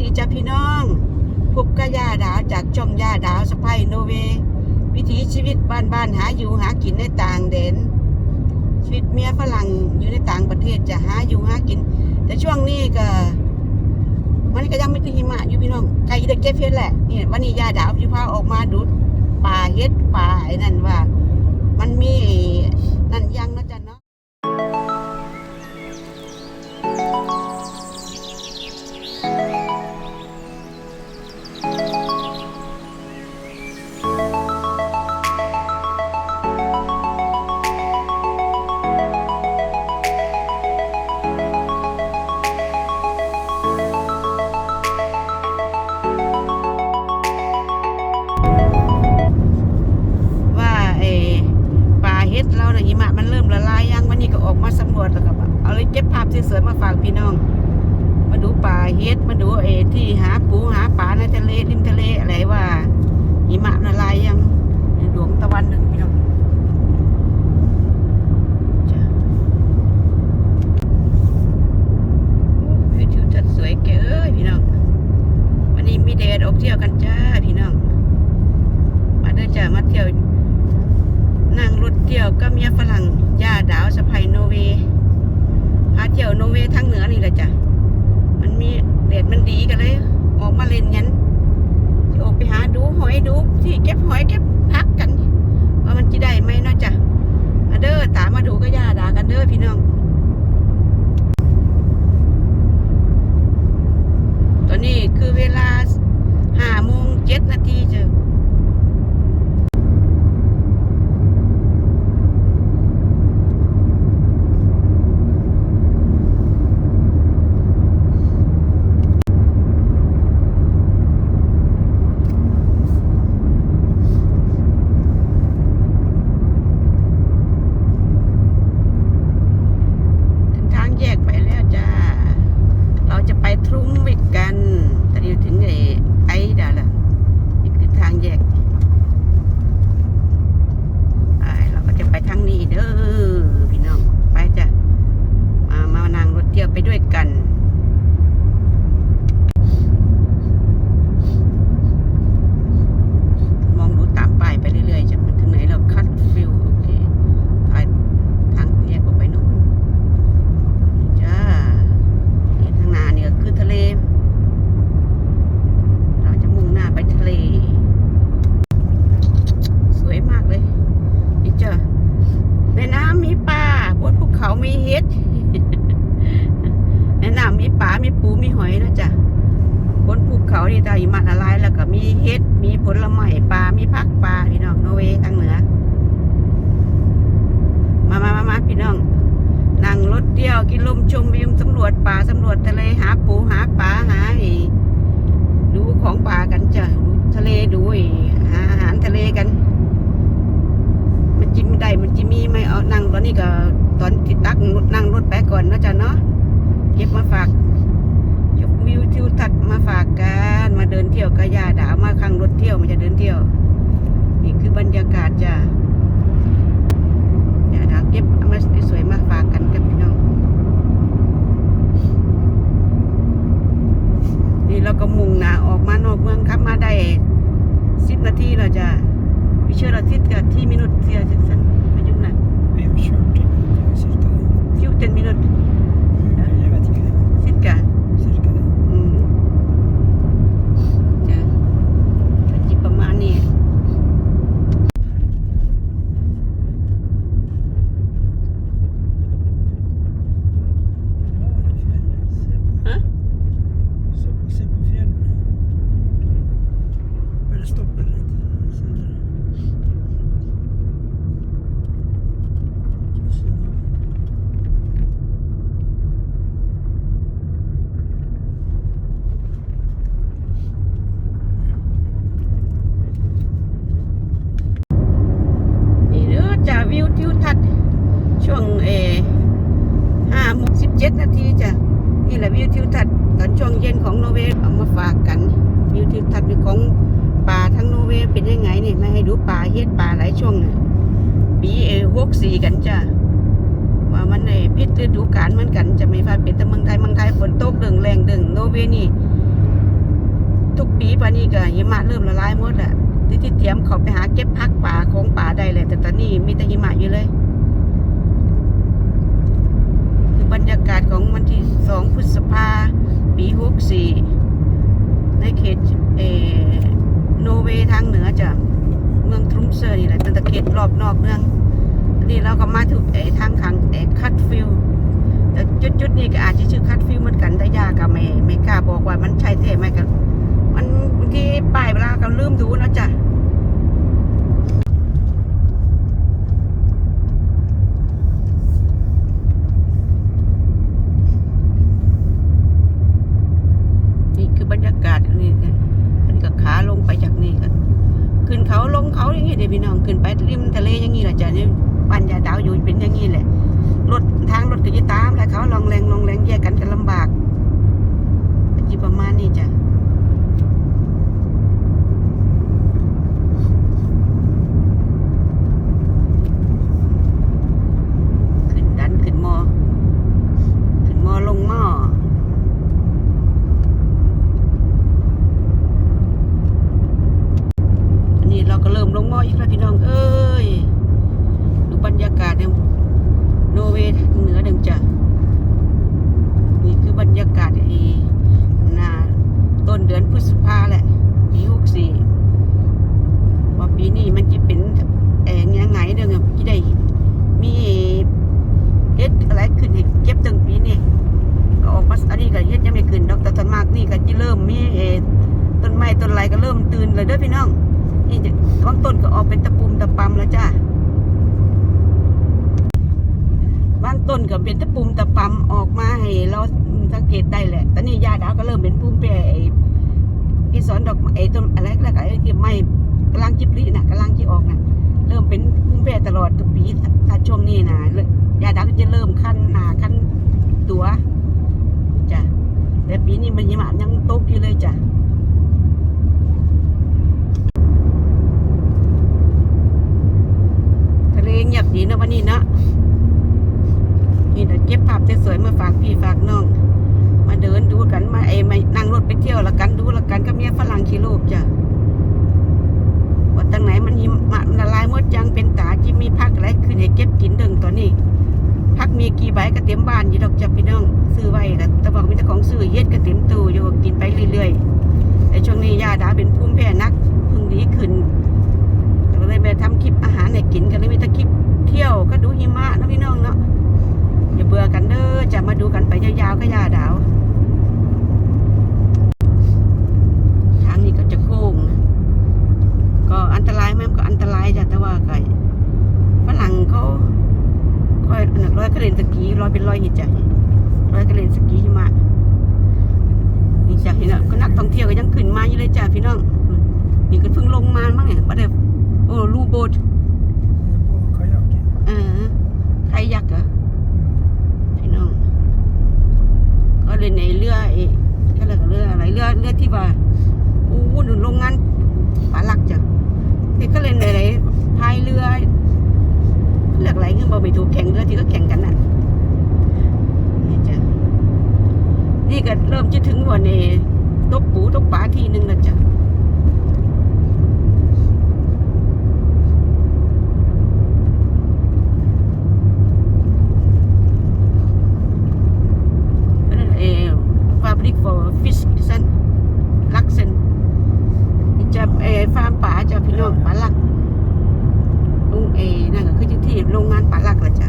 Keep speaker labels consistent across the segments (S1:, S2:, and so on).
S1: ดีจ้าพี่น้องพบกับย่าดาวจากช่องย่าดาวสไปโนเว วิถีชีวิตบ้านบ้านๆหาอยู่หากินในต่างแดนชีวิตเมียฝรั่งอยู่ในต่างประเทศจะหาอยู่หากิน แต่ช่วงนี้ก็ มันก็ยังไม่ถึงหิมะอยู่พี่น้องใกล้จะเก็บเห็ดแหละนี่วันนี้ย่าดาวจะพาออกมาดูป่าเฮ็ดป่าไอ้นั่นว่า มันมี เฮ็ดมาดูเอที่หาปูหาปลาในทะเลริมทะเลอะไรว่าหิมะละลายยังดวงตะวันหนึ่ง ตาหิมะละลายแล้วก็มีเห็ด มีผลไม้ปลา มีผักปลาพี่น้องโนอร์เวย์ทางเหนือ มามามามาพี่น้อง นั่งรถเที่ยวกินลมชมวิวสำรวจป่าสำรวจทะเลหาปูหาปลาหาอ้ดูของป่ากันจ้ะทะเลดูไอ้หาอาหารทะเลกัน มันจิมได้มันจิมีไม่เอานั่งตอนนี้ก็ตอนติดตักนั่งรถไปก่อนนะจ้ะเนาะเก็บมาฝาก วิวทิวทัศน์มาฝากกันมาเดินเที่ยวกระยาดาวมาข้างรถเที่ยวมันจะเดินเที่ยว นี่คือบรรยากาศจ้ะเดี๋ยวเราเก็บเอามาสวยๆมาฝากกันกับพี่น้องนี่เราก็มุ่งหน้าออกมานอกเมืองครับมาได้สิบนาทีแล้วจ้ะวิเชื่อเราทิศกับที่มินุษเสียสั้นๆอายุน่ะ
S2: Vi har kört cirka,
S1: ฟิวเจนมินุษ
S2: jag vet inte,
S1: สิบกะ
S2: cirka det.
S1: อืมจ้ะก็จิประมาณนี้ Hæ?
S2: Så, se på fjällen. Eller stoppa lite. Så där. Så där.
S1: นี่เด้อจ้ะวิวทิวทัศน์ช่วงเอห้าโมงสิบเจ็ดนาทีจ้ะนี่แหละวิวทิวทัศน์ตอนช่วงเย็นของโนอร์เวย์เอามาฝากกัน วิวทิวทัศน์ของป่าทั้งโนอร์เวย์เป็นยังไง ป่าเฮ็ดป่าหลายช่วงน่ะปีเอหกสี่กันจ้ะว่ามันในพิษฤดูกาลเหมือนกันจะไม่ฟ้าเป็นแต่เมืองไทยเมืองไทยฝนตกดึงแรงดึงโนเวนี่ ทุกปีปานี้ก็หิมะเริ่มละลายหมดแหละที่ที่เตรียมเขาไปหาเก็บพักป่าของป่าได้เลยแต่ตอนนี้มีแต่หิมะอยู่เลยคือบรรยากาศของวันที่สองพฤษภาปีหกสี่ในเขตเออโนเวย์ทางเหนือจ้ะเมืองทรุมเซอร์นี่ แหละแต่เขตรอบนอกเมืองนี่เราก็มาถูกไอ้ทางทางไอ้คัตฟิลแต่จุดจุดๆนี้ก็อาจจะชื่อคัดฟิลเหมือนกันแต่ยากับไม่ไม่กล้าบอกว่ามันใช่แท้ไหมกันมันบางทีป้ายเวลาก็ลืมดูนะจ๊ะนี่คือบรรยากาศอันนี้ค่ะอันนี้ก็ขาลงไปจากนี่กันขึ้นเขาลงเขาอย่างนี้เดี๋ยวพี่น้องขึ้นไปริมทะเลอย่างนี้แหละจ้ะนี่ปันยาดาวอยู่เป็นอย่างนี้แหละ รถทางรถก็จะตามแล้วเขาลองแรงลองแรงแยกกันกันลำบากก็จิประมาณนี้จ้ะขึ้นดันขึ้นมอ ขึ้นมอลงมออันนี้เราก็เริ่มลงมออีกแล้วพี่น้องเอ้ยดูบรรยากาศเนี่ย โนเวย์ทางเหนือดังจ้ะนี่คือบรรยากาศไอ้หนาต้นเดือนพฤษภาแหละ ปีหกสี่ว่าปีนี้มันจะเป็นแองยังไงเด้อที่ได้มีเฮ็ดอะไรขึ้นให้เก็บตั้งปีนี้ก็ออกมาอันนี้ก็เฮ็ดยังไม่ขึ้นดอกแต่ต้นมากนี่ก็จะเริ่มมีเอ่อต้นไม้ต้นไรก็เริ่มตื่นเลยเด้อพี่น้อง นี่จะบางต้นก็ออกเป็นตะปุ่มตะปำแล้วจ้าบางต้นก็เป็นตะปุ่มตะปำออกมาให้เราสังเกตได้แหละ ตอนนี้ยาดาวก็เริ่มเป็นพุ่มแปรไอ้ไอ้สอนดอกไอ้ต้นอะไรแล้วก็ไอ้ที่ไม้กำลังจิบลิน่ะกำลังจิออกนะเริ่มเป็นพุ่มแปรตลอดทุกปีถ้าช่วงนี้นะยยาดาวก็จะเริ่มขั้นหนาขั้นตัวจ้ะแต่ปีนี้มันยังยังตกอยู่เลยจ้ะ ทะเลเงียบ ดีนะวันนี้นะนี่นะเก็บภาพสวยๆมาฝากพี่ฝากน้อง มาเดินดูกันมาไอ้มานั่งรถไปเที่ยวละกันดูละกันกับเมียฝรั่งขี่รูปจ้ะว่าตั้งไหนมันหิมะละลายมดยังเป็นตาที่มีพักอะไรขึ้นให้เก็บกินเดิงตอนนี้พักมีกี่ใบก็เต็มบ้านอยู่ดอกจะพี่น้องซื้อไว้แต่แต่บอกมีแต่ของซื้อเย็ดก็เต็มตู้อยู่กินไปเรื่อยๆแต่ช่วงนี้ยาดาเป็นภูมิแพ้นักพึ่งดีขึ้นก็เลยไปทำคลิปอาหารให้กินกันเลยมีแต่คลิป เที่ยวก็ดูหิมะนะพี่น้องเนาะอย่าเบื่อกันเด้อจะมาดูกันไปยาวๆก็ยาดาวทางนี้ก็จะโค้งนะก็อันตรายไหมมันก็อันตรายจ้ะแต่ว่าไก่ฝรั่งเขาค่อยอันนั้นร้อยกระเล่นสกีร้อยเป็นร้อยหิจ้ะร้อยกระเล่นสกีหิมะนี่จ้ะเห็นแล้วก็นักท่องเที่ยวก็ยังขึ้นมาอยู่เลยจ้ะพี่น้องนี่ก็เพิ่งลงมามั้งเนี่ยประเดี๋ยวโอ้ลูโบด
S2: på kajak.
S1: เออใคร ยักษ์เหรอพี่น้อง ก็เลยในเรือไอ้ก็เลยกเรืออะไรเรือเรือที่ว่าอู้หนุนโรงงานปลาหลักจ้ะที่ก็เลยในไหนพายเรือเลือกอะไรเงี้ยบ่ไม่ถูกแข่งเรือที่ก็แข่งกันน่ะนี่จ้ะนี่ก็เริ่มจะถึงวันนี้ตกปูตกปลาทีหนึ่งแล้วจ้ะเออ Fabric for Fish ดิฉันลักเซนจะเออฟาร์มป่าจะพี่น้องป่าหลักลุงเอนั่นก็คือที่โรงงานป่าหลักละจ้ะ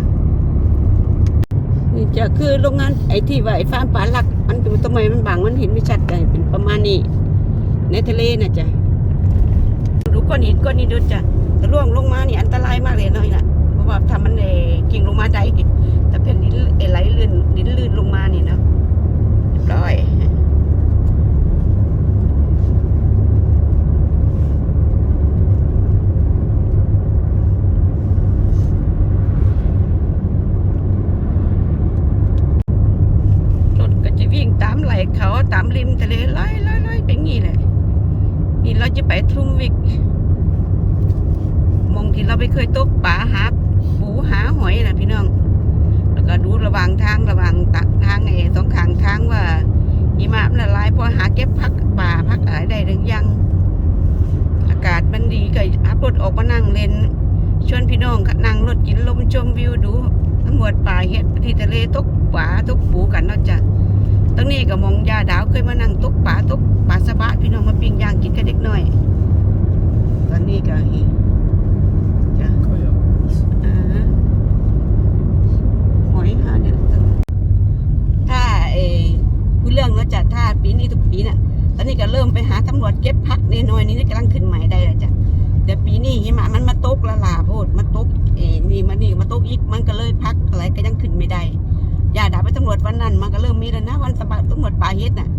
S1: นี่ จะคือโรงงานไอ้ที่ว่าไอ้ฟาร์มป่าหลัก มันดูทำไมมันบางมันเห็นไม่ชัดเลยเป็นประมาณนี้ ในทะเลนะจ๊ะดูก้อนหินก้อนนี้ดูจ้ะถ้าล่วงลงมานี่อันตรายมากเลยเนาะน่ะเพราะว่าทำมันเอกิ่งลงมาได้แต่เป็นดินเอ่อไหลลื่นดินลื่นลงมานี่เนาะเรียบร้อย ระว่างทางระว่างตักทางไอสองขางทางว่าหิมามันละลายพอหาเก็บพักป่าพักอะไรได้หรือยัง อากาศมันดีก็ขับรถออกมานั่งเล่นชวนพี่น้องนั่งรถกินลมชมวิวดูทั้งหมดป่าเห็ดที่ทะเลตกป่าตกปูกันนอกจากตรงนี้ก็มองยาดาวเคยมานั่งตกป่าตกป่าสะบะพี่น้องมาปิ้งย่างกินกันเด็กหน่อย ตอนนี้ก็ำรวจเก็บพักในน้อยนี่กำลังขึ้นใหม่ได้ล้วจ้ะแต่ปีนี้หิมะมันมาตกละลาโพดมาตกเออนี่มันนี่มาตกอีกมันก็เลยพักอะไรก็ยังขึ้นไม่ได้ยาดาไปตำรวจวันนั้น มันก็เริ่มมีแล้วนะวันสบาตำรวจป่าเฮ็ดน่ะ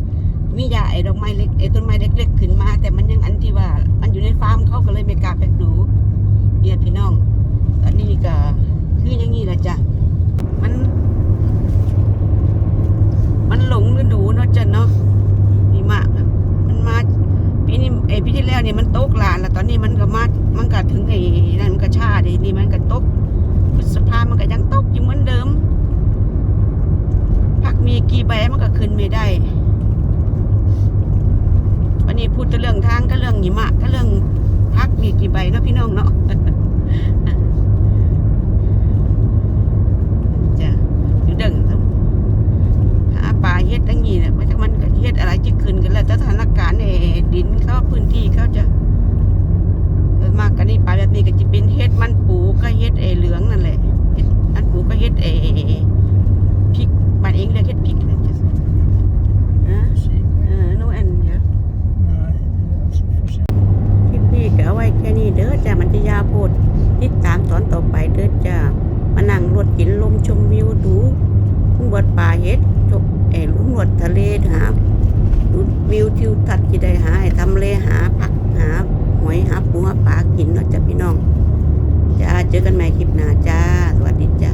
S1: มียาไอ้ดอกไม้เล็กไอ้ต้นไม้เล็กๆขึ้นมา แต่มันยังอันที่ว่า มันอยู่ในฟาร์มเขาก็เลยไม่กล้าไปดูเนี่ยพี่น้องตอนนี้ก็คืออย่างนี้แหละจ้ะมัน มันหลงฤดูเนาะจ้ะเนาะหิมะน่ะมันมาปีนี้ไอ้ปีที่แล้วเนี่มันตกหลานแล้วตอนนี้มันก็มามันก็ถึงไอ้นั่นมันก็ชาดินี่มันก็ตกสภามันก็ยังตกอยู่เหมือนเดิมพักมีกี่ใบมันก็ขึ้นไม่ได้ วันนี้พูดแต่เรื่องทางก็เรื่องหิมะก็เรื่องพักมีกี่ใบเนาะพี่น้องเนาะอยู่เดิงหาปลาเฮ็ดทั้งนี้เนี่ยมันจะมันก็เฮ็ดอะไรจะขึ้นกันแล้วแต่สถานการณ์ใน ดินเขาพื้นที่เขาจะเออมากกันนี่ปลาแบบนี้ก็จะเป็นเฮ็ดมันปูก็เฮ็ดเอเหลืองนั่นแหละเฮ็ดอันปูก็เฮ็ดเอพริกบ้านเองเรียเฮ็ดพริกนะจ้ะเออโนแอนเยอะ
S2: Nej, alltså försiktigt.
S1: คลิปนี้ก็เอาไว้แค่นี้เด้อจ้ามันจะยาวโพดติดตามตอนต่อไปเด้อจ้ามานั่งรถกินลมชมวิวดูลุงวดป่าเฮ็ดจบเออลุงบวดทะเลหาดูวิวทิวทัศน์ที่ได้หาให้ทำเลหาผักหาหอยหาปูหาปลากินเนาะจ้าพี่น้องจ้าเจอกันใหม่คลิปหน้าจ้า สวัสดีจ้า